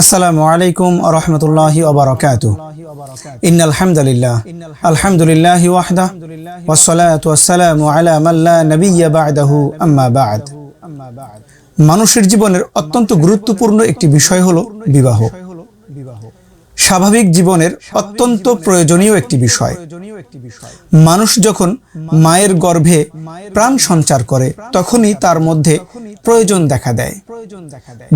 আসসালামু আলাইকুম রহমতুল্লাহি ওবরাকাতু ইন আলহামদুলিল্লাহ আলহামদুলিল্লাহ ওয়াহদা ওয়াসসালাতু ওয়াসসালামু আলা মান লা নাবিয়্যা বা'দাহু। আম্মা বা'দ। মানুষের জীবনের অত্যন্ত গুরুত্বপূর্ণ একটি বিষয় হলো বিবাহ। স্বাভাবিক জীবনের অত্যন্ত প্রয়োজনীয় একটি বিষয়। মানুষ যখন মায়ের গর্ভে প্রাণ সঞ্চার করে তখনই তার মধ্যে প্রয়োজন দেখা দেয়।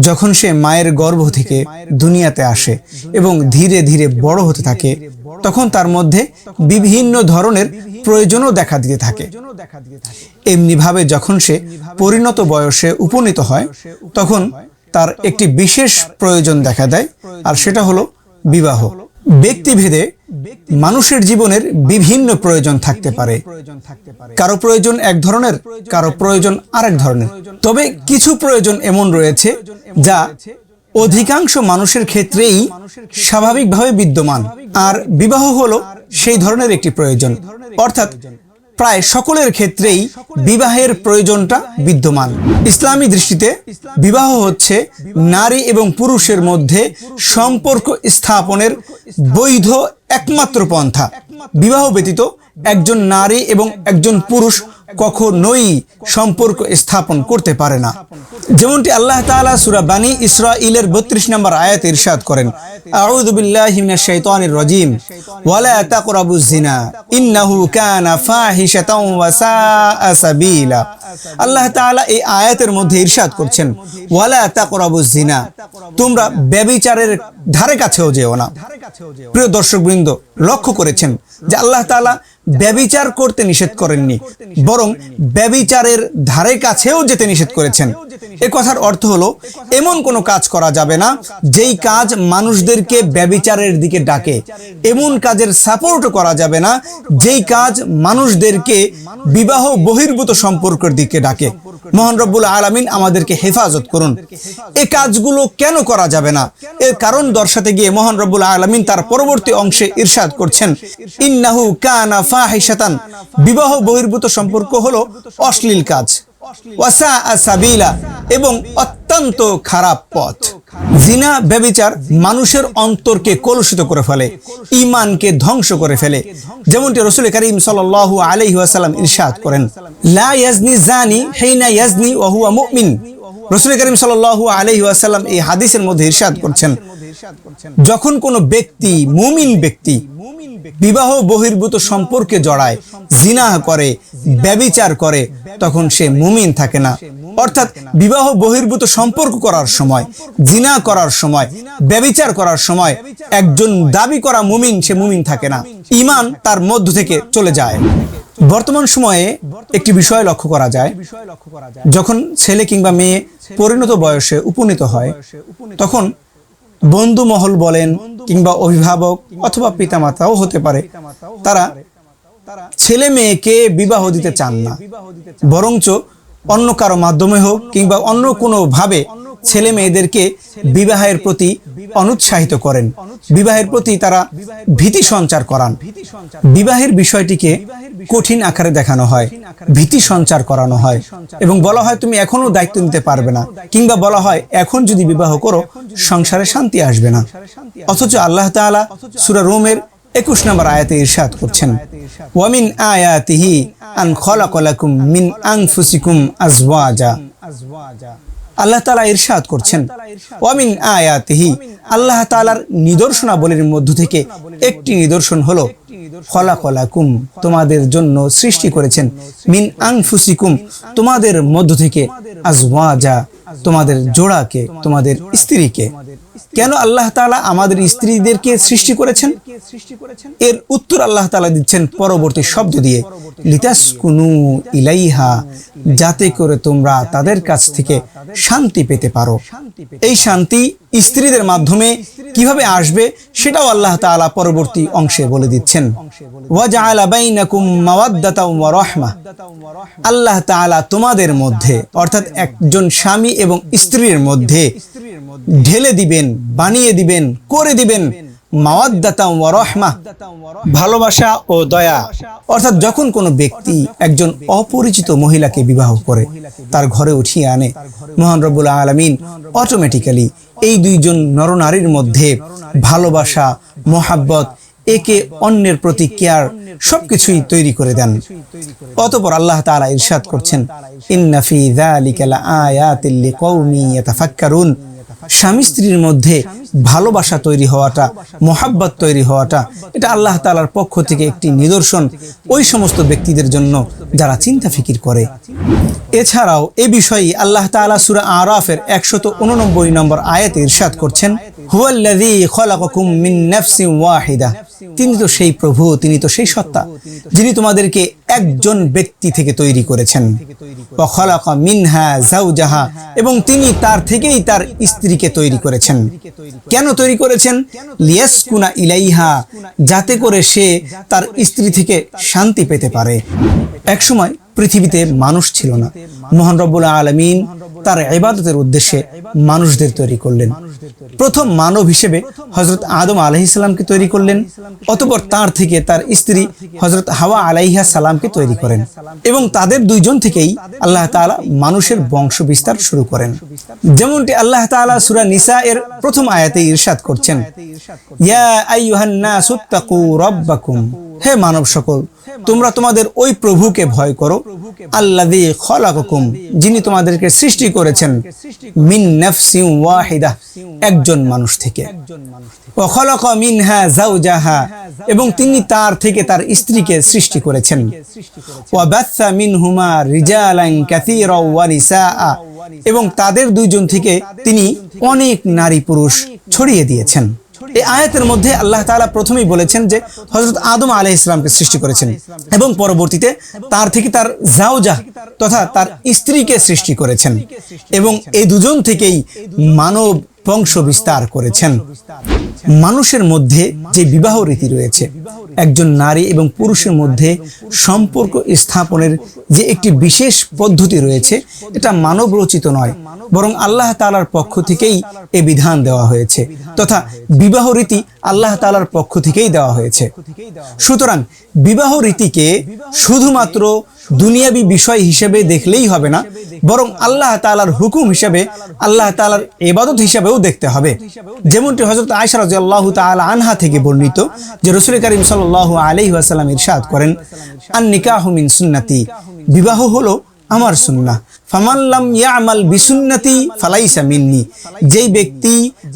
যখন সে মায়ের গর্ভ থেকে দুনিয়াতে আসে এবং ধীরে ধীরে বড় হতে থাকে তখন তার মধ্যে বিভিন্ন ধরনের প্রয়োজনও দেখা দিতে থাকে। এমনিভাবে যখন সে পরিণত বয়সে উপনীত হয় তখন তার একটি বিশেষ প্রয়োজন দেখা দেয়। আর সেটা হলো বিবাহ। ব্যক্তিভেদে মানুষের জীবনের বিভিন্ন প্রয়োজন থাকতে পারে। কারও প্রয়োজন এক ধরনের, কারও প্রয়োজন আরেক ধরনের। তবে কিছু প্রয়োজন এমন রয়েছে যা অধিকাংশ মানুষের ক্ষেত্রেই স্বাভাবিকভাবে বিদ্যমান। আর বিবাহ হলো সেই ধরনের একটি প্রয়োজন। অর্থাৎ প্রায় সকলের ক্ষেত্রেই বিবাহের প্রয়োজনটা বিদ্যমান। ইসলামী দৃষ্টিতে বিবাহ হচ্ছে নারী এবং পুরুষের মধ্যে সম্পর্ক স্থাপনের বৈধ একমাত্র পন্থা। বিবাহ ব্যতীত একজন নারী এবং একজন পুরুষ কখনোই সম্পর্ক স্থাপন করতে পারে না। যেমনটি আল্লাহ তাআলা সূরা বানী ইসরাঈলের 32 নম্বর আয়াতে ইরশাদ করেন রাজীম, ওয়ালা তাকরাবুজ জিনা ইন্নাহু কানা ফাহিশাতাও ওয়া সাআ সাবিলা। আল্লাহ তাআলা এই আয়াতের মধ্যে ইরশাদ করছেন, ওয়ালা তাকরাবুজ জিনা তোমরা ব্যভিচারের ধারে কাছেও যেও না। প্রিয় দর্শকবৃন্দ, লক্ষ্য করেছেন যে আল্লাহ তাআলা ব্যবিচার করতে নিষেধ করেননি, বরং ব্যবিচারের ধারে কাছেও যেতে নিষেধ করেছেন। এ কথার অর্থ হলো, এমন কোনো কাজ করা যাবে না, যেই কাজ মানুষদেরকে ব্যবিচারের দিকে ডাকে। এমন কাজের সাপোর্টও করা যাবে না, যেই কাজ মানুষদেরকে বিবাহ বহির্ভূত সম্পর্কের দিকে ডাকে। মহান রব্বুল আলমিন আমাদেরকে হেফাজত করুন। এ কাজগুলো কেন করা যাবে না? এর কারণ দর্শাতে গিয়ে মহান রব্বুল আলমিন তার পরবর্তী অংশে ইরশাদ করছেন। ইন্নাহু কানা ফাহিশাতান। বিবাহ বহির্ভূত সম্পর্ক হলো অশ্লীল কাজ। এবং অত্যন্ত খারাপ পথ। জিনা, ব্যবিচার মানুষের অন্তরকে কলুষিত করে ফেলে ইমানকে ধ্বংস করে ফেলে। যেমনটি রসুল করিম সাল ওয়াসাল্লাম ইরশাদ করেন, লা ইয়াজনি জানি হেইনা ইয়াজনি ওহুয়া হুয়া মুমিন। রসুল করিম সাল আলহি আসাল্লাম এই হাদিসের মধ্যে ইরশাদ করছেন। যখন কোনো ব্যক্তি, মুমিন ব্যক্তি বিবাহ বহির্ভূত সম্পর্কে জড়ায় জিনা করে, ব্যবিচার করে, তখন সে মুমিন থাকে না। অর্থাৎ বিবাহ বহির্ভূত সম্পর্ক করার সময় জিনা করার সময় ব্যবিচার করার সময় একজন দাবি করা মুমিন সে মুমিন থাকে না। ইমান তার মধ্য থেকে চলে যায়। বর্তমান সময়ে একটি বিষয় লক্ষ্য করা যায়। যখন ছেলে কিংবা মেয়ে পরিণত বয়সে উপনীত হয় তখন বন্ধু মহল বলেন কিংবা অভিভাবক অথবা পিতামাতাও হতে পারে। তারা ছেলে মেয়েকে বিবাহ দিতে চান না বরঞ্চ অন্য কারও মাধ্যমে হোক কিংবা অন্য কোনো ভাবে ছেলে মেয়েদেরকে বিবাহের প্রতি অনুৎসাহিত করেন। বিবাহের প্রতি তারা ভীতি সঞ্চার করান। বিবাহের বিষয়টিকে কঠিন আকারে দেখানো হয়, ভীতি সঞ্চার করানো হয় এবং বলা হয়, তুমি এখনও দায়িত্ব নিতে পারবে না। কিংবা বলা হয়, এখন যদি বিবাহ করো, সংসারে শান্তি আসবে না। অথচ আল্লাহ তাআলা সূরা রোমের একুশ নম্বর আয়াতে ইরশাদ করছেন, ওয়ামিন আয়াতিহি আন খলাকলাকুম মিন আনফুসিকুম আজওয়াজা। আল্লাহ তাআলা ইরশাদ করছেন, ওয়ামিন আয়াতিহি। আল্লাহ তাআলার নিদর্শনাবলীর মধ্য থেকে একটি নিদর্শন হলো খলাকলাকুম তোমাদের জন্য সৃষ্টি করেছেন। মিন আনফুসিকুম, তোমাদের মধ্য থেকে আজওয়াজা, তোমাদের জোড়াকে, তোমাদের স্ত্রীকে। কেন আল্লাহ তাআলা আমাদের স্ত্রীদেরকে সৃষ্টি করেছেন? এর উত্তর আল্লাহ তাআলা দিচ্ছেন পরবর্তী শব্দ দিয়ে। লিতাসকুনু ইলাইহা, যাতে করে তোমরা তাদের কাছ থেকে শান্তি পেতে পারো। এই শান্তি স্ত্রীদের মাধ্যমে কীভাবে আসবে সেটাও আল্লাহ তাআলা পরবর্তী অংশে বলে দিচ্ছেন। আল্লাহ তাআলা তোমাদের মধ্যে, অর্থাৎ একজন স্বামী এবং স্ত্রীর মধ্যে ঢেলে দিবেন, বানিয়ে দিবেন, করে দিবেন। মাওয়াদ্দাতা ওয়া রাহমা ভালোবাসা ও দয়া। অর্থাৎ যখন কোনো ব্যক্তি একজন অপরিচিত মহিলাকে বিবাহ করে, তার ঘরে উঠিয়ে আনে। মহান রব্বুল আলামিন অটোমেটিক্যালি এই দুইজন নরনারীর মধ্যে ভালোবাসা, মোহাব্বত, একে অন্যের প্রতি কেয়ার সবকিছুই তৈরি করে দেন। অতপর আল্লাহ তাআলা ইরশাদ করছেন, ইন্না ফি যালিকা লিকাউমি ইয়াতাফাক্কারুন। স্বামী স্ত্রীর মধ্যে ভালোবাসা তৈরি হওয়াটা, মোহাব্বত তৈরি হওয়াটা, এটা আল্লাহ তাআলার পক্ষ থেকে একটি নিদর্শন ওই সমস্ত ব্যক্তিদের জন্য যারা চিন্তা ফিকির করে। এছাড়াও এ বিষয়ে আল্লাহ তাআলা সূরা আরাফের একশত উননব্বই নম্বর আয়াতে ইরশাদ করছেন মিন ওয়াহিদা। তিনি তো সেই প্রভু, তিনি তো সেই সত্তা। যিনি তোমাদেরকে একজন ব্যক্তি থেকে তৈরি করেছেন। মিনহা জাউজাহা এবং তিনি তার থেকেই তার স্ত্রীকে তৈরি করেছেন। কেন তৈরি করেছেন? লিয়াসকুনা ইলাইহা, যাতে করে সে তার স্ত্রী থেকে শান্তি পেতে পারে। একসময় পৃথিবীতে মানুষ ছিল না। মোহন রব্বুল আলমিন তার ইবাদতের উদ্দেশ্যে মানুষদের তৈরি করলেন। প্রথম মানব হিসেবে হজরত আদম আলহিসাল্লামকে তৈরি করলেন, অতপর তার থেকে তার স্ত্রী হজরত হাওয়া আলাইহা সালামকে তৈরি করেন এবং তাদের দুইজন থেকেই আল্লাহ তাআলা মানুষের বংশ বিস্তার শুরু করেন। যেমনটি আল্লাহ তাআলা সূরা নিসা এর প্রথম আয়াতে ইরশাদ করছেন, ইয়া আইয়ুহান নাসু তাকু রাব্বাকুম। হে মানব সকল, তোমরা তোমাদের ওই প্রভুকে ভয় করো, আল্লাযী খলাকাকুম, যিনি তোমাদেরকে সৃষ্টি করেছেন মিন নাফসিন ওয়াহিদা, একজন মানুষ থেকে। ওয়া খলাকা মিনহা যাওজাহা, এবং তিনি তার থেকে তার স্ত্রীকে সৃষ্টি করেছেন। ওয়া বাথা মিনহুমা রিজালান কাসীরা ওয়া নিসাআ, এবং তাদের দুইজন থেকে তিনি অনেক নারী পুরুষ ছড়িয়ে দিয়েছেন। এই আয়াতের মধ্যে আল্লাহ তালা প্রথমেই বলেছেন যে হজরত আদম আলহ ইসলামকে সৃষ্টি করেছেন এবং পরবর্তীতে তার থেকে তার জাওজা তথা তার স্ত্রীকে সৃষ্টি করেছেন এবং এই দুজন থেকেই মানব বংশ বিস্তার করেছেন। মানুষের মধ্যে যে বিবাহ রীতি রয়েছে, একজন নারী এবং পুরুষের মধ্যে সম্পর্ক স্থাপনের যে একটি বিশেষ পদ্ধতি রয়েছে, এটা মানব রচিত নয়, বরং আল্লাহ তাআলার পক্ষ থেকেই এ বিধান দেওয়া হয়েছে, তথা বিবাহ রীতি আল্লাহ তালার পক্ষ থেকেই দেওয়া হয়েছে। সুতরাং বিবাহ রীতিকে শুধুমাত্র দুনিয়াবি বিষয় হিসেবে দেখলেই হবে না বরং আল্লাহ তালার হুকুম হিসাবে, আল্লাহ তালার এবাদত হিসাবেও দেখতে হবে। যেমনটি হজরত আয়সা রাজি আল্লাহ তাল আনহা থেকে বর্ণিত, যে রসুল করিম সাল আলাইহি আসালাম ইরশাদ করেন আন নিকাহ মিন সুন্নাতি। বিবাহ হলো আমার সুন্নাহ। ফামাল্লাম ইয়ামাল বিসুন্নতি ফালাইসা মিন্নি। যেই ব্যক্তি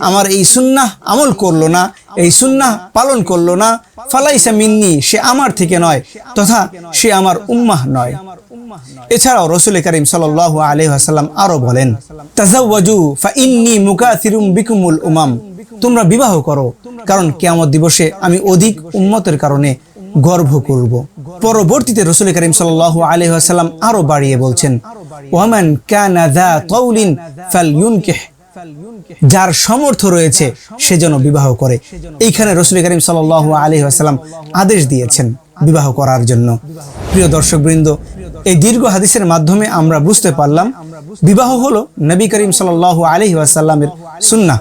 আমার এই সুন্নাহ আমল করল না, এই সুন্নাহ পালন করল না, ফালাইসা মিন্নি, সে আমার থেকে নয়, তথা সে আমার উম্মাহ নয়। এছাড়াও রসুল করিম আলাইহি ওয়াসাল্লাম আরও বলেন, তাজাওয়াজু ফা ইন্নী বিকুমুল উমাম। তোমরা বিবাহ করো, কারণ কিয়ামত দিবসে আমি অধিক উম্মতের কারণে গর্ব করব। পরবর্তীতে রসুল করিম আলাইহি ওয়াসাল্লাম আরও বাড়িয়ে বলছেন, ওয়ামান কানা যা তাউলিন যার সমর্থ রয়েছে, সে যেন বিবাহ করে। এইখানে রসুল করিম সাল্লাল্লাহু আলাইহি ওয়াসাল্লাম আদেশ দিয়েছেন বিবাহ করার জন্য। প্রিয় দর্শকবৃন্দ, এই দীর্ঘ হাদিসের মাধ্যমে আমরা বুঝতে পারলাম, বিবাহ হলো নবী করিম সাল্লাল্লাহু আলাইহি ওয়াসাল্লামের সুন্নাহ,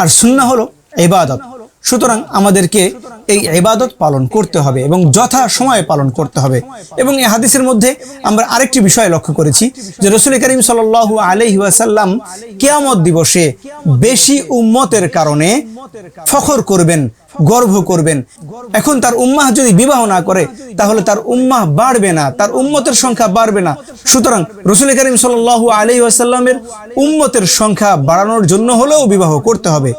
আর সুন্না হলো ইবাদত। সুতরাং আমাদেরকে এই ইবাদত পালন করতে হবে এবং যথা সময়ে পালন করতে হবে। এবং এই হাদিসের মধ্যে আমরা আরেকটি বিষয় লক্ষ্য করেছি যে রসুল করিম সাল্লাল্লাহু আলাইহি ওয়াসাল্লাম কিয়ামত দিবসে বেশি উম্মতের কারণে ফখর করবেন গর্ব করবেন। এখন তার উম্মাহ যদি বিবাহ না করে, তাহলে তার উম্মাহ বাড়বে না, তার উম্মতের সংখ্যা বাড়বে না। সুতরাং রসুল করিম সাল্লাল্লাহু আলাইহি ওয়াসাল্লামের উম্মতের সংখ্যা বাড়ানোর জন্য হলেও বিবাহ করতে হবে।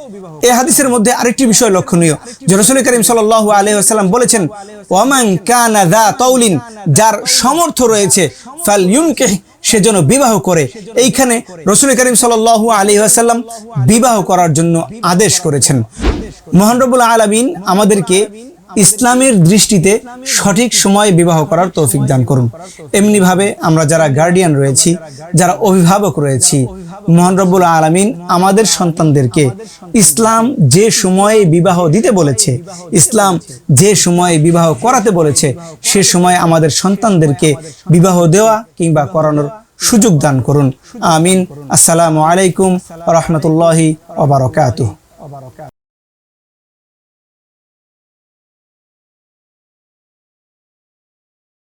এই হাদিসের মধ্যে আরেকটি বিষয় লক্ষণীয়। যে রসুল করিম সাল আলহাম বলেছেন ওমান কানা দা তাউলিন যার সমর্থ রয়েছে ফাল ইউনকে সে যেন বিবাহ করে। এইখানে রসুল করিম সাল আলী আসাল্লাম বিবাহ করার জন্য আদেশ করেছেন। মোহানরবুল আলামিন আমাদেরকে ইসলামের দৃষ্টিতে সঠিক সময়ে বিবাহ করার তৌফিক দান করুন। এমনি ভাবে আমরা যারা গার্ডিয়ান রয়েছি, যারা অভিভাবক রয়েছি, মহান রব্বুল আলামিন আমাদের সন্তানদেরকে ইসলাম যে সময়ে বিবাহ দিতে বলেছে, ইসলাম যে সময়ে বিবাহ করাতে বলেছে, সে সময় আমাদের সন্তানদেরকে বিবাহ দেওয়া কিংবা করানোর সুযোগ দান করুন। আমিন। আসসালামু আলাইকুম রহমতুল্লাহি ওবরাকাতুহ